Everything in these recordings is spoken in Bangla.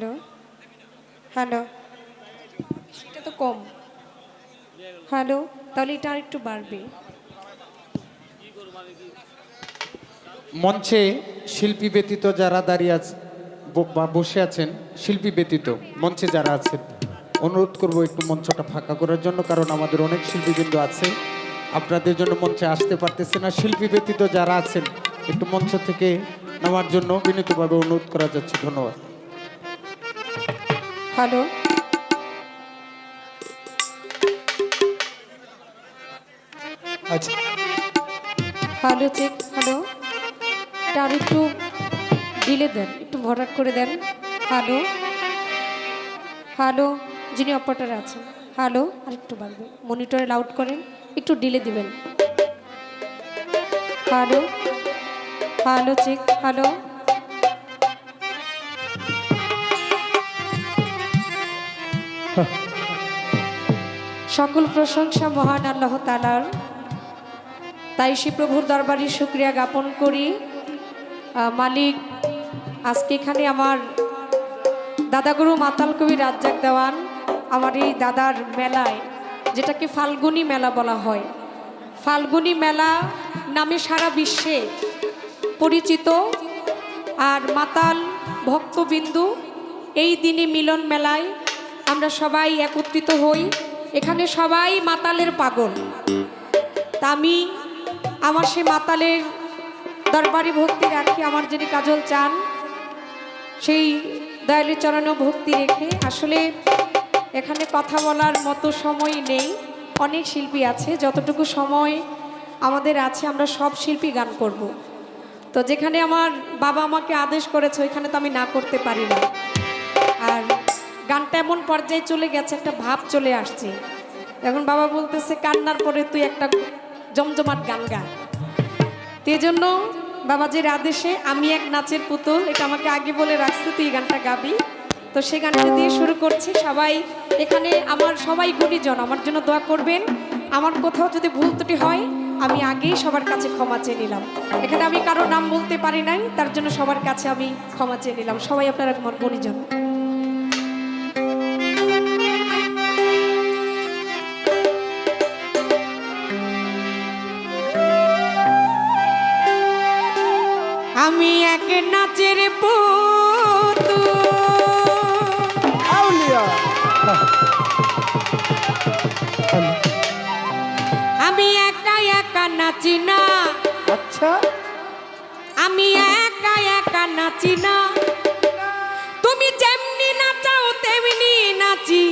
Hello hello. এটা তো কম। হ্যালো তাহলে এটা আর একটু বাড়বে। মঞ্চে শিল্পী ব্যতীত যারা দাঁড়িয়ে আছে বসে আছেন শিল্পী ব্যতীত মঞ্চে যারা আছেন অনুরোধ করব একটু মঞ্চটা ফাঁকা করার জন্য কারণ আমাদের অনেক শিল্পীবৃন্দ আছে। আপনাদের জন্য মঞ্চে আসতে পারতেছে না। শিল্পী ব্যতীত যারা আছেন একটু মঞ্চ থেকে নামার জন্য বিনীতভাবে অনুরোধ করা যাচ্ছে। ধন্যবাদ। হ্যালো আচ্ছা। হ্যালো চেক হ্যালো এটা আর একটু দিলে দেন একটু ভরাট করে দেন। হ্যালো হ্যালো যিনি অপারেটার আছেন। হ্যালো আর একটু বাড়বে। মনিটরে লাউড করেন একটু ডিলে দিবেন। হ্যালো হ্যালো চেক হ্যালো সকল প্রশংসা মহান আল্লাহ তালার তাই শ্রী প্রভুর দরবারে শুক্রিয়া জ্ঞাপন করি। মালিক, আজকে এখানে আমার দাদাগুরু মাতাল কবি রাজ্জাক দেওয়ান, আমার এই দাদার মেলায়, যেটাকে ফাল্গুনি মেলা বলা হয়। ফাল্গুনি মেলা নামে সারা বিশ্বে পরিচিত। আর মাতাল ভক্তবিন্দু এই দিনে মিলন মেলায় আমরা সবাই একত্রিত হই। এখানে সবাই মাতালের পাগল। তা আমি আমার সে মাতালের দরবারে ভক্তি রাখি, আমার যিনি কাজল চান, সেই দয়ালের চরণেও ভক্তি রেখে। আসলে এখানে কথা বলার মতো সময় নেই। অনেক শিল্পী আছে, যতটুকু সময় আমাদের আছে, আমরা সব শিল্পী গান করব। তো যেখানে আমার বাবা আমাকে আদেশ করেছে, ওইখানে তো আমি না করতে পারি না। আর গানটা এমন পর্যায়ে চলে গেছে, একটা ভাব চলে আসছে। এখন বাবা বলতেছে, কান্নার পরে তুই একটা জমজমাট গান গা। তো জন্য বাবাজির আদেশে আমি এক নাচের পুতুল, এটা আমাকে আগে বলে রাখছে, তুই গানটা গাবি। তো সেই গানটা দিয়ে শুরু করছি, সবাই এখানে আমার সবাই গুণীজন, আমার জন্য দোয়া করবেন। আমার কোথাও যদি ভুল ত্রুটি হয়, আমি আগেই সবার কাছে ক্ষমা চেয়ে নিলাম। এখানে আমি কারও নাম বলতে পারি নাই, তার জন্য সবার কাছে আমি ক্ষমা চেয়ে নিলাম। সবাই আপনারা আমার গুণীজন। আমি এক নাচের আউলিয়া। আমি একা একা নাচি না। আচ্ছা। আমি একা একা নাচি না। তুমি যেমনি নাচাও তেমনি নাচি।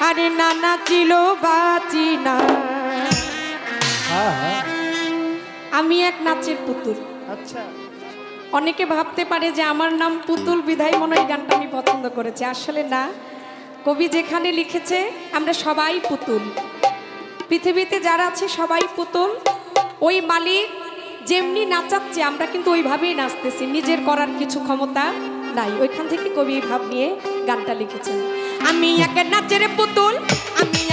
আরে না নাচিল বাঁচি না। হ্যাঁ হ্যাঁ। আমি এক নাচের পুতুল। অনেকে ভাবতে পারে যে আমার নাম পুতুল বিধায় মনে এই গানটা আমি পছন্দ করেছি। আসলে না। কবি যেখানে লিখেছে, আমরা সবাই পুতুল। পৃথিবীতে যারা আছে সবাই পুতুল। ওই মালিক যেমনি নাচাচ্ছে, আমরা কিন্তু ওইভাবেই নাচতেছি। নিজের করার কিছু ক্ষমতা নাই। ওইখান থেকে কবি ভাব নিয়ে গানটা লিখেছেন। আমি এক নাচের পুতুল, আমি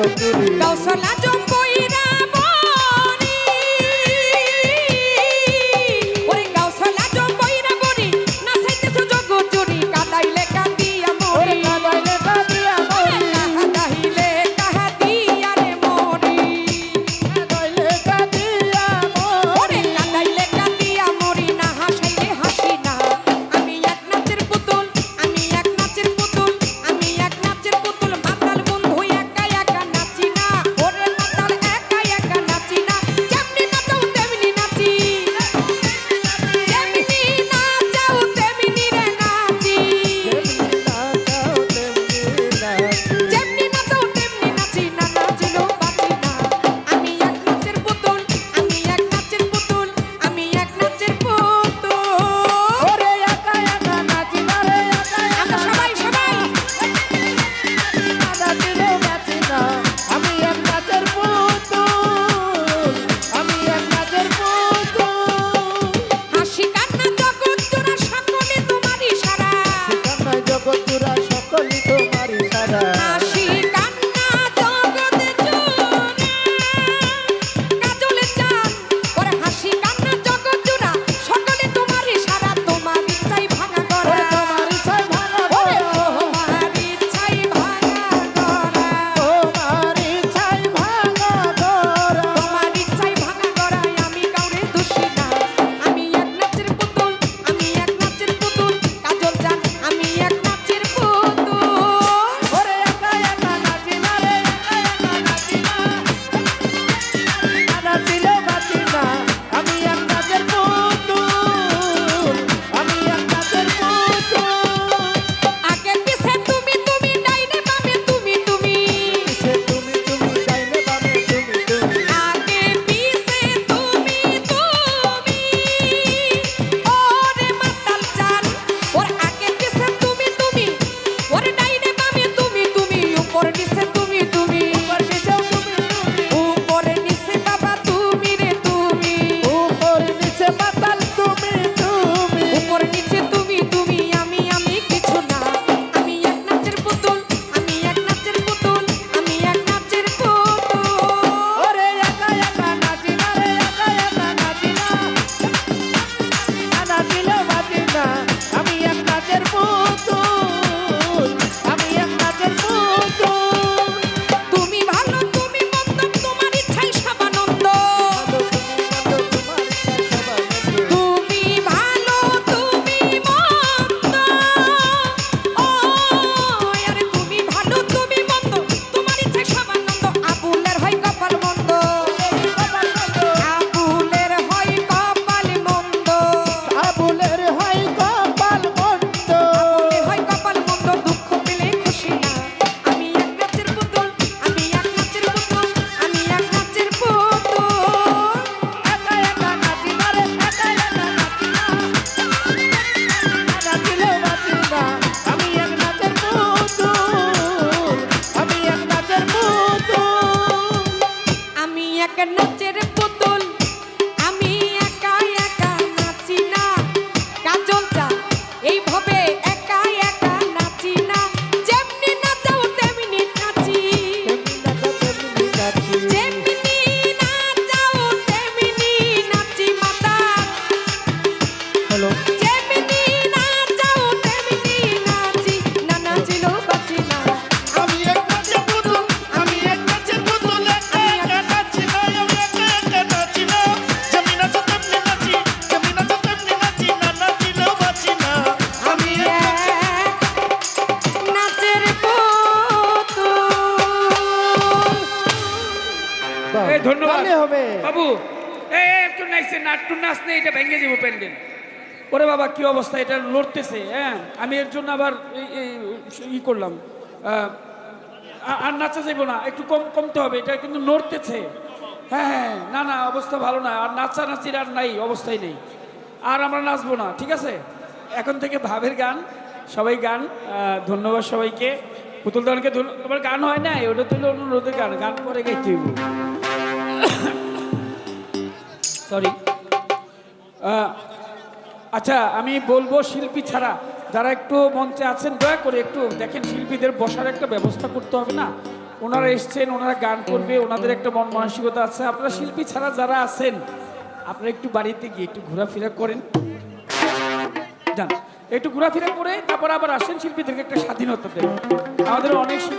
নাচাইতেছ জগৎ জুড়ি আইছে নাট্টু নাচ নেই এটা ভেঙে যাব প্যান্ডেল। ওরে বাবা কি অবস্থা এটা লড়তেছে হ্যাঁ? আমি এর জন্য আবার এই- এই ই করলাম। আর নাচা যাইব না একটু কম কমতে হবে এটা কিন্তু নড়তেছে। হ্যাঁ হ্যাঁ না না অবস্থা ভালো না আর নাচা নাচির আর নাই অবস্থাই নেই। আর আমরা নাচবো না ঠিক আছে? এখন থেকে ভাবের গান সবাই গান ধন্যবাদ সবাইকে। পুতুল দানকে তোমার গান হয় না ওটা তো হলো অনুরোধের গান গান পরে গাইতে হইব। সরি আচ্ছা আমি বলব শিল্পী ছাড়া, যারা একটু মঞ্চে আছেন, দয়া করে একটু দেখেন, শিল্পীদের বসার একটা ব্যবস্থা করতে হবে না? ওনারা এসছেন, ওনারা গান করবে, ওনাদের একটা মন মানসিকতা আছে। আপনারা শিল্পী ছাড়া যারা আছেন, আপনারা একটু বাড়িতে গিয়ে একটু ঘোরাফেরা করেন। যান, একটু ঘোরাফেরা করে, তারপর আবার আসেন, শিল্পীদেরকে একটা স্বাধীনতা দেন। আমাদের অনেক শিল্পী